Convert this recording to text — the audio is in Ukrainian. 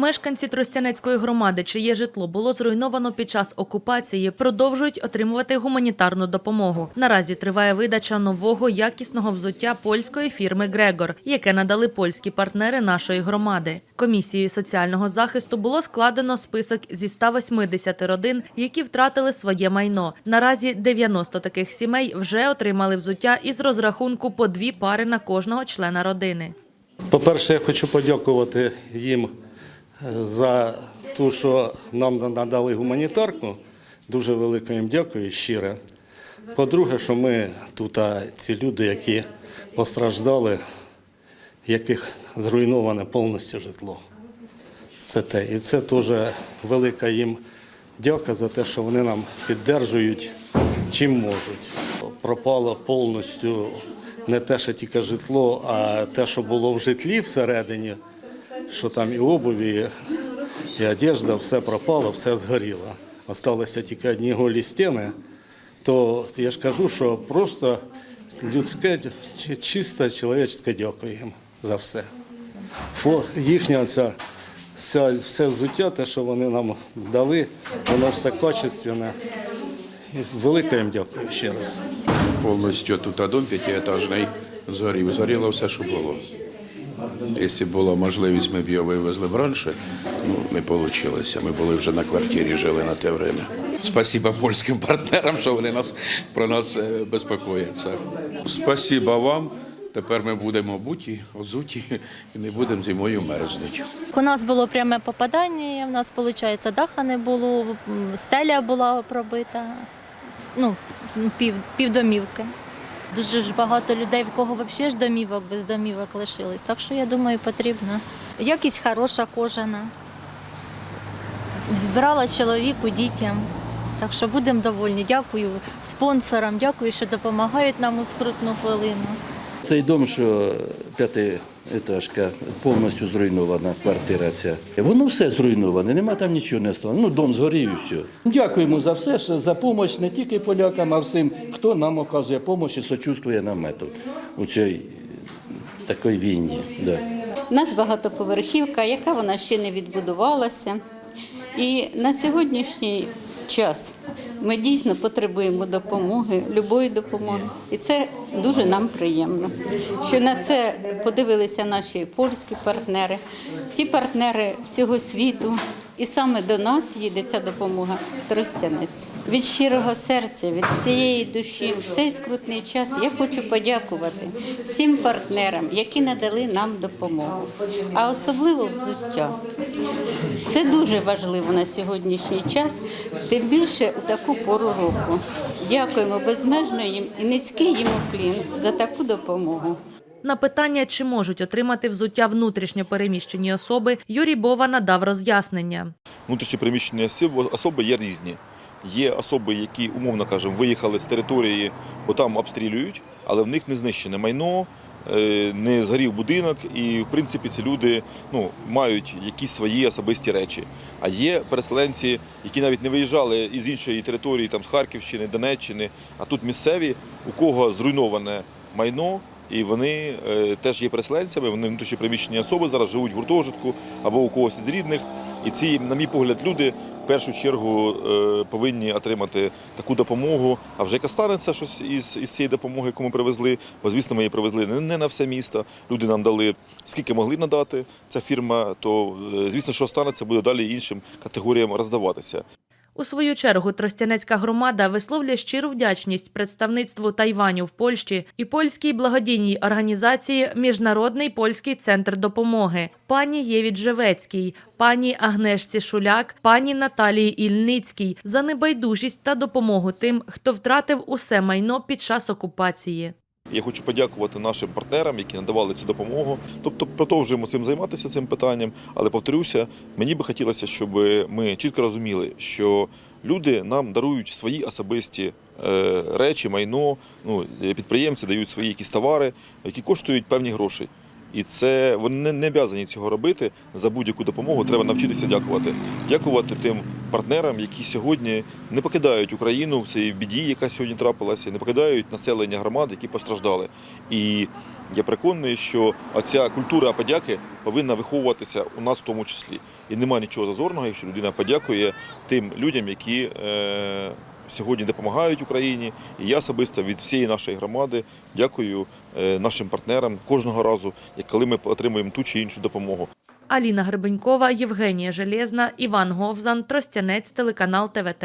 Мешканці Тростянецької громади, чиє житло було зруйновано під час окупації, продовжують отримувати гуманітарну допомогу. Наразі триває видача нового якісного взуття польської фірми Грегор, яке надали польські партнери нашої громади. Комісією соціального захисту було складено список зі 180 родин, які втратили своє майно. Наразі 90 таких сімей вже отримали взуття із розрахунку по дві пари на кожного члена родини. По-перше, я хочу подякувати їм за те, що нам надали гуманітарку. Дуже велике їм дякую щире. По-друге, що ми тут а, ці люди, які постраждали, яких зруйноване повністю житло. Це те. І це теж велика їм дяка за те, що вони нам піддержують чим можуть. Пропало повністю не те, що тільки житло, а те, що було в житлі всередині, що там і обуві, і одежда, все пропало, все згоріло. Осталися тільки одні голі стіни. То я ж кажу, що просто людське, чи- чисте чоловічське дякую їм за все. Їхня ця, ця, все взуття, те, що вони нам дали, воно все качественне. Велике їм дякую ще раз. Повністю тут дом п'ятиетажний згорів. Згоріло все, що було. Якщо була можливість, ми б його вивезли б раніше. Ну, не вийшло. Ми були вже на квартирі, жили на те время. Спасибо польським партнерам, що вони нас про нас е, безпокояться. Спасибо вам. Тепер ми будемо буті, озуті і не будемо зимою мерзнути. У нас було пряме попадання, у нас, виходить, даха не було, стеля була пробита, ну, пів, півдомівки. Дуже ж багато людей, в кого взагалі ж домівок без домівок лишились. Так що я думаю, потрібно. Якість хороша кожана. Збирала чоловіку, дітям. Так що будемо довольні. Дякую спонсорам, дякую, що допомагають нам у скрутну хвилину. Цей дом, що п'ятиетажка, повністю зруйнована квартира ця. Воно все зруйноване, нема там нічого не стало. Ну, дом згорів і все. Дякуємо за все, за допомогу не тільки полякам, а всім, хто нам оказує допомогу і сочувствує нам метод у цій такій війні. Да. У нас багатоповерхівка, яка вона ще не відбудувалася. І на сьогоднішній час ми дійсно потребуємо допомоги, любої допомоги. І це дуже нам приємно, що на це подивилися наші польські партнери, ті партнери всього світу. І саме до нас їде ця допомога Тростянець. Від щирого серця, від всієї душі в цей скрутний час я хочу подякувати всім партнерам, які надали нам допомогу, а особливо взуття. Це дуже важливо на сьогоднішній час, тим більше у таку пору року. Дякуємо безмежно їм і низький їм уклін за таку допомогу. На питання, чи можуть отримати взуття внутрішньо переміщені особи, Юрій Бова надав роз'яснення. внутрішньо переміщені особи, особи є різні. Є особи, які, умовно кажемо, виїхали з території, бо там обстрілюють, але в них не знищене майно, е, не згорів будинок, і в принципі ці люди ну, мають якісь свої особисті речі. А є переселенці, які навіть не виїжджали із іншої території, там з Харківщини, Донеччини, а тут місцеві, у кого зруйноване майно. І вони е, теж є переселенцями, вони внутрішньо переміщені особи зараз живуть в гуртожитку або у когось із рідних. І ці, на мій погляд, люди в першу чергу е, повинні отримати таку допомогу. А вже яка станеться щось із, із цієї допомоги, яку ми привезли, бо звісно, ми її привезли не, не на все місто. Люди нам дали скільки могли надати ця фірма, то е, звісно, що станеться, буде далі іншим категоріям роздаватися. У свою чергу Тростянецька громада висловлює щиру вдячність представництву Тайваню в Польщі і польській благодійній організації Міжнародний польський центр допомоги, пані Єві Джевецькій, пані Агнешці Шуляк, пані Наталії Ільницькій за небайдужість та допомогу тим, хто втратив усе майно під час окупації. Я хочу подякувати нашим партнерам, які надавали цю допомогу. Тобто продовжуємо цим займатися цим питанням. Але повторюся, мені би хотілося, щоб ми чітко розуміли, що люди нам дарують свої особисті е, речі, майно. Ну підприємці дають свої якісь товари, які коштують певні гроші. І це вони не- обязані цього робити. За будь-яку допомогу треба навчитися дякувати. Дякувати тим партнерам, які сьогодні не покидають Україну в цій біді, яка сьогодні трапилася, не покидають населення громад, які постраждали. І я переконаний, що оця культура подяки повинна виховуватися у нас в тому числі. І немає нічого зазорного, якщо людина подякує тим людям, які е, сьогодні допомагають Україні. І я особисто від всієї нашої громади дякую е, нашим партнерам кожного разу, коли ми отримуємо ту чи іншу допомогу. Аліна Гребенькова, Євгенія Железна, Іван Говзан, Тростянець, телеканал ТВТ.